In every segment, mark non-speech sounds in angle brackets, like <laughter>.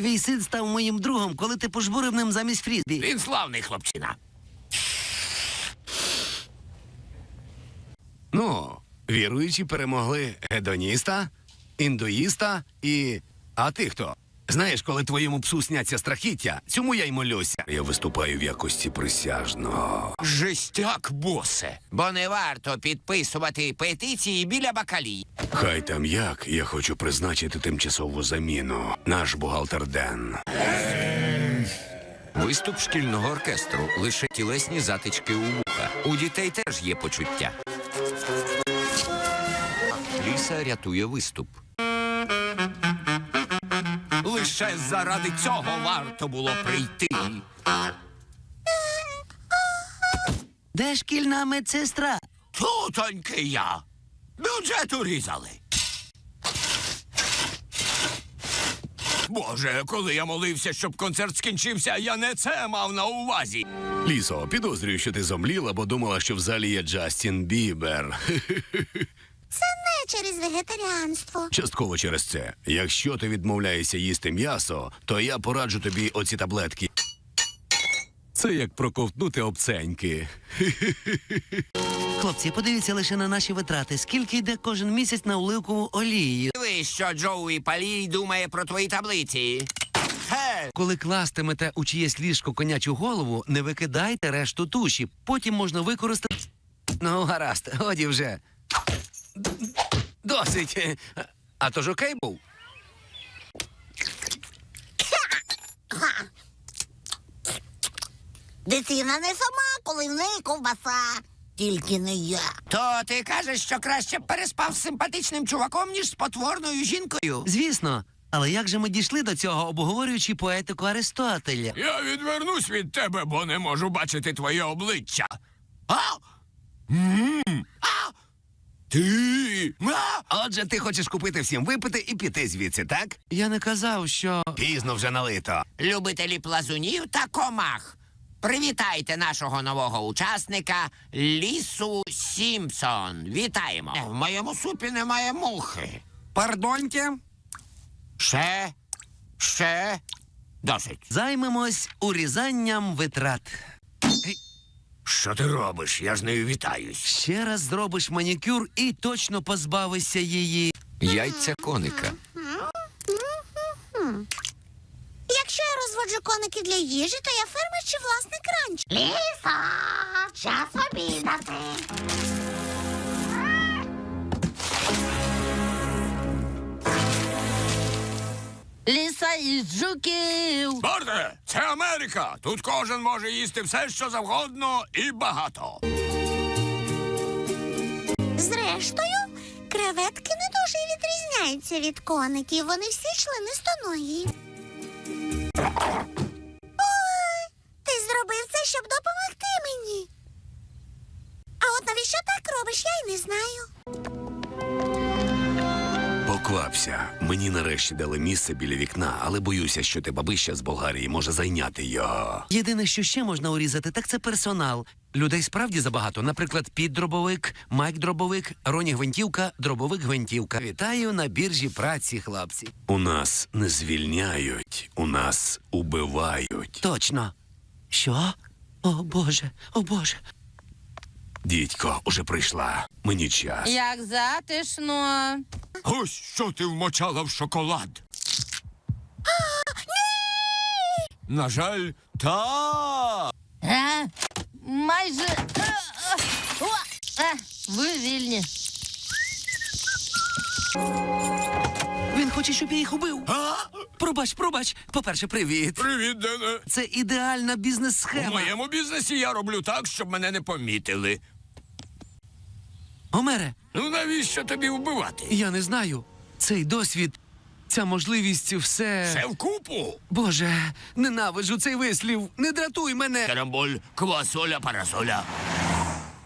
Твій син став моїм другом, коли ти пожбурив ним замість фрізбі. Він славний хлопчина. Ну, віруючі перемогли гедоніста, індуїста і. А ти хто? Знаєш, коли твоєму псу сняться страхіття, цьому я й молюся. Я виступаю в якості присяжного. Жестяк, босе. Бо не варто підписувати петиції біля бакалій. Хай там як, я хочу призначити тимчасову заміну. Наш бухгалтер Ден. Виступ шкільного оркестру. Лише тілесні затички у вуха. У дітей теж є почуття. Ліса рятує виступ. Лише заради цього варто було прийти. Де шкільна медсестра? Тутоньки я. Бюджет урізали. Боже, коли я молився, щоб концерт скінчився, я не це мав на увазі. Лісо, підозрюю, що ти зомліла, бо думала, що в залі є Джастін Бібер. <laughs> Це не через вегетаріанство. Частково через це. Якщо ти відмовляєшся їсти м'ясо, то я пораджу тобі оці таблетки. Це як проковтнути обценьки. <laughs> Хлопці, подивіться лише на наші витрати. Скільки йде кожен місяць на оливкову олію? Диви, що Джоуі Палій думає про твої таблиці. Коли кластимете у чиєсь ліжко конячу голову, не викидайте решту туші. Потім можна використати. Ну, гаразд, годі вже. Досить. А то ж окей був. Дитина не сама, коли в неї ковбаса. Тільки не я. То ти кажеш, що краще б переспав з симпатичним чуваком, ніж з потворною жінкою. Звісно. Але як же ми дійшли до цього, обговорюючи поетику Аристотеля? я відвернусь від тебе, бо не можу бачити твоє обличчя. А? М? Ти? А? Отже, ти хочеш купити всім випити і піти звідси, так? Я не казав, що. Пізно вже налито. Любителі плазунів та комах. Привітайте нашого нового учасника Лісу Сімпсон. Вітаємо. В моєму супі немає мухи. Пардоньте? Ще, ще, досить. Займемось урізанням витрат. Що ти робиш? Я ж нею вітаюсь. Ще раз зробиш манікюр і точно позбавишся її. Яйця коника. Якщо я розводжу коники для їжі, то я фермер чи власник ранч. Ліса, час обідати. Із жуків. Барте, це Америка. Тут кожен може їсти все, що завгодно, і багато. Зрештою, креветки не дуже відрізняються від коників. Вони всі члени стоногі. Ой, ти зробив це, щоб допомогти мені. А от навіщо так робиш, я й не знаю. Поквапся. Мені нарешті дали місце біля вікна, але боюся, що те бабища з Болгарії може зайняти його. Єдине, що ще можна урізати, так це персонал. Людей справді забагато. Наприклад, Піт дробовик, Майк дробовик, Роні гвинтівка, дробовик гвинтівка. Вітаю на біржі праці, хлопці. У нас не звільняють, у нас убивають. Точно. Що? О Боже, о Боже. Дідько, уже прийшла. Мені час. Як затишно. Ось що ти вмочала в шоколад. На жаль, так. А? Майже. А, а, о, а, ви вільні. Хоче, щоб я їх убив. А? Пробач, пробач. По-перше, привіт. Привіт, Дене. Це ідеальна У бізнес-схема. моєму бізнесі я роблю так, щоб мене не помітили. Гомере, Ну навіщо тобі вбивати? я не знаю. Цей досвід, ця можливість, все. Все вкупу. Боже, ненавиджу цей вислів. Не дратуй мене. Карамболь, квасоля, парасоля.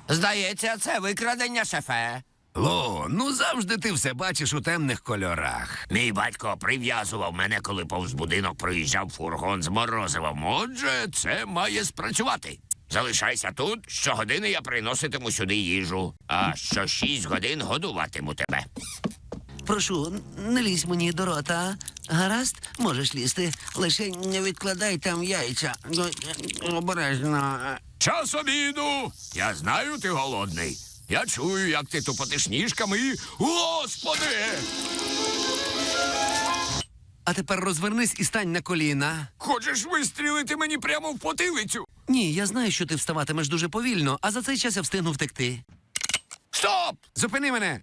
Здається, це викрадення шефе. Ло, ну завжди ти все бачиш у темних кольорах. Мій батько прив'язував мене, коли повз будинок проїжджав фургон з морозивом. Отже, це має спрацювати. Залишайся тут. Щогодини я приноситиму сюди їжу, а що шість годин годуватиму тебе. Прошу, не лізь мені до рота. Гаразд, можеш лізти. Лише не відкладай там яйця. Ну, Обережно. Час обіду. Я знаю, ти голодний. Я чую, як ти тупотиш ніжками і. Господи! А тепер розвернись і стань на коліна. Хочеш вистрілити мені прямо в потилицю? Ні, я знаю, що ти вставатимеш дуже повільно, а за цей час я встигну втекти. Стоп! Зупини мене!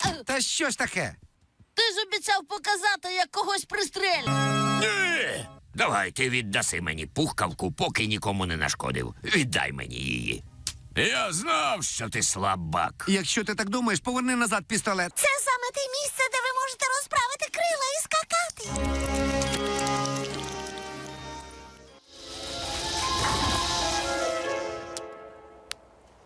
А, Та що ж таке? Ти ж обіцяв показати, як когось пристрелю. Ні! Давай ти віддаси мені пухкавку, поки нікому не нашкодив. Віддай мені її. Я знав, що ти слабак. Якщо ти так думаєш, поверни назад пістолет. Це саме те місце, де ви можете розправити крила і скакати.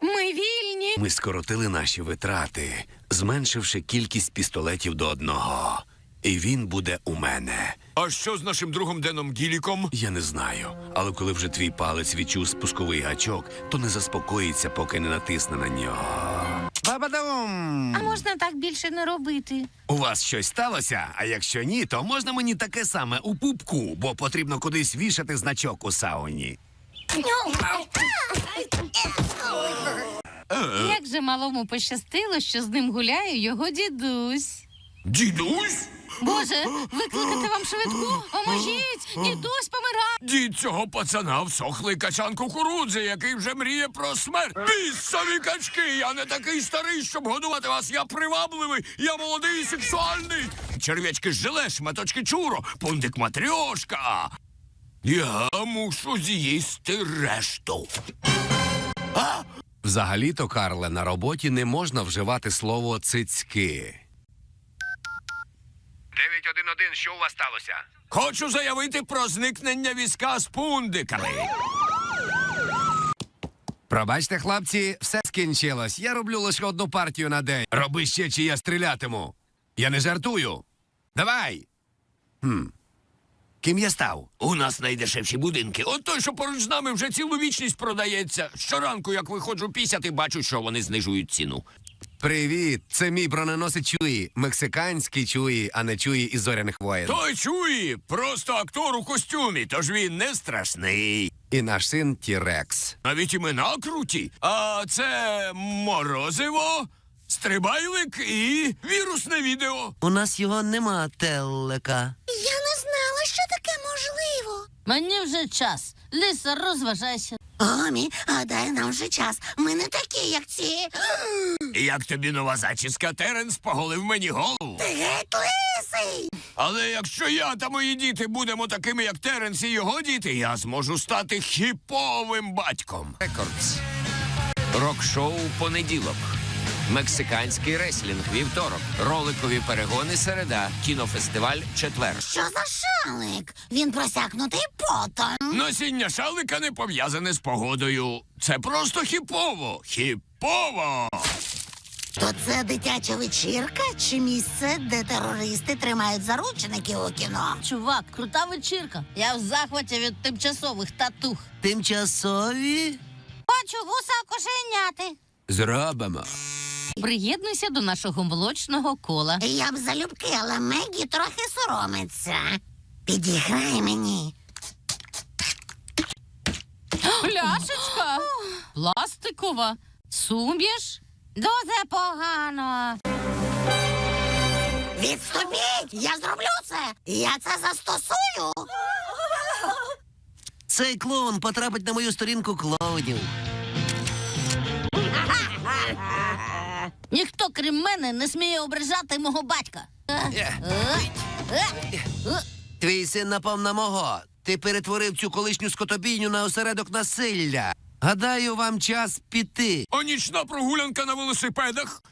Ми вільні. Ми скоротили наші витрати, зменшивши кількість пістолетів до одного. І він буде у мене. А що з нашим другом Деном Гіліком? Я не знаю. Але коли вже твій палець відчув спусковий гачок, то не заспокоїться, поки не натисне на нього. Бабадум! А можна так більше не робити. У вас щось сталося? А якщо ні, то можна мені таке саме у пупку, бо потрібно кудись вішати значок у сауні. Як же малому пощастило, що з ним гуляє його дідусь. Дідусь? Боже, викликати вам швидку? Поможіть! Дідусь помирає! Дід цього пацана всохлий качан кукурудзи, який вже мріє про смерть. Бісові качки! Я не такий старий, щоб годувати вас. Я привабливий, я молодий і сексуальний. Черв'ячки желе, шматочки чуро, пундик матрьошка. Я мушу з'їсти решту. Взагалі-то, Карле, на роботі не можна вживати слово цицьки. 911, що у вас сталося? Хочу заявити про зникнення візка з пундиками. Пробачте, хлопці, все скінчилось. Я роблю лише одну партію на день. Роби ще, чи я стрілятиму. Я не жартую. Давай. Хм. Ким я став? У нас найдешевші будинки. От той, що поруч з нами вже цілу вічність продається. Щоранку, як виходжу пісяти, бачу, що вони знижують ціну. Привіт, це мій броненосець Чуї. Мексиканський Чуї, а не Чуї із зоряних воєн. Той чує, просто актор у костюмі, тож він не страшний. І наш син Тірекс. Навіть імена круті. А це морозиво, стрибайлик і вірусне відео. У нас його нема телека. Я не знала, що таке можливо. Мені вже час. Ліса, розважайся. Омі, а дай нам вже час. Ми не такі, як ці. Як тобі нова зачіска, Теренс поголив мені голову. Ти геть лисий. Але якщо я та мої діти будемо такими, як Теренс і його діти, я зможу стати хіповим батьком. Рекордс. Рок-шоу понеділок. Мексиканський реслінг вівторок. Роликові перегони середа. Кінофестиваль четвер. Що за шалик? Він просякнутий потом. Носіння шалика не пов'язане з погодою. Це просто хіпово. Хіпово. То це дитяча вечірка чи місце, де терористи тримають заручників у кіно? Чувак, крута вечірка. Я в захваті від тимчасових татух. Тимчасові? Хочу вуса кошеняти. Зробимо. Приєднуйся до нашого молочного кола. Я б залюбки, але Мегі трохи соромиться. Підіграй мені. Пляшечка. Пластикова. Суміш? Дуже погано. Відступіть! Я зроблю це! Я це застосую! Цей клоун потрапить на мою сторінку клоунів. Ніхто, крім мене, не сміє ображати мого батька. Е, е, е. Твій син напав на мого. Ти перетворив цю колишню скотобійню на осередок насилля. Гадаю, вам час піти. А нічна прогулянка на велосипедах.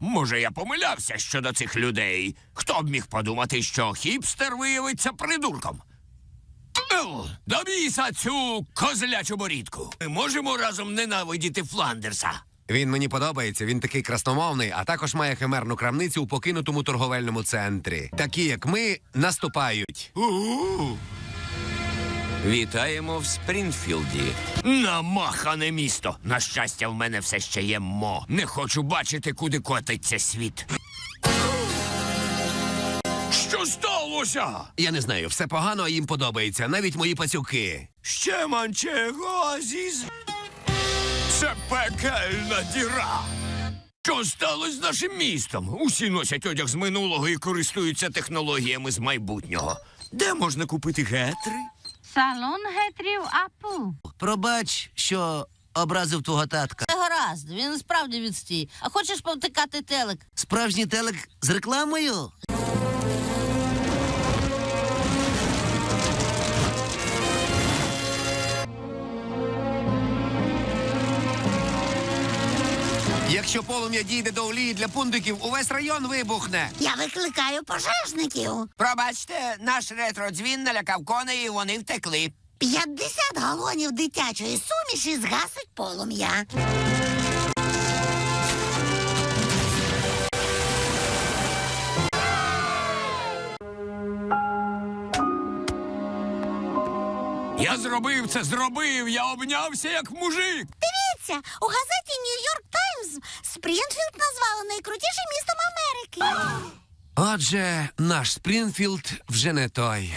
Може, я помилявся щодо цих людей. Хто б міг подумати, що хіпстер виявиться придурком? Ел, До біса цю козлячу борідку. Ми можемо разом ненавидіти Фландерса. Він мені подобається, він такий красномовний, а також має химерну крамницю у покинутому торговельному центрі. Такі, як ми, наступають. У-у-у. Вітаємо в Спрінфілді. Намахане місто. На щастя, в мене все ще є мо. Не хочу бачити, куди котиться світ. Що сталося? Я не знаю, все погано, а їм подобається. Навіть мої пацюки. Ще манчего, Азіз. Це пекельна діра. Що сталося з нашим містом? Усі носять одяг з минулого і користуються технологіями з майбутнього. Де можна купити гетри? Салон гетрів Апу. Пробач, що образив твого татка. Це гаразд, він справді відстій. А хочеш повтикати телек? Справжній телек з рекламою? Якщо полум'я дійде до олії для пундиків, увесь район вибухне. Я викликаю пожежників. Пробачте, наш ретродзвін налякав коней, і вони втекли. 50 галонів дитячої суміші згасить полум'я. Я зробив це, зробив. Я обнявся як мужик. Дивіться, у газеті Нью-Йорк Таймс Спрінфілд назвали найкрутішим містом Америки. <gasps> Отже, наш Спрінфілд вже не той.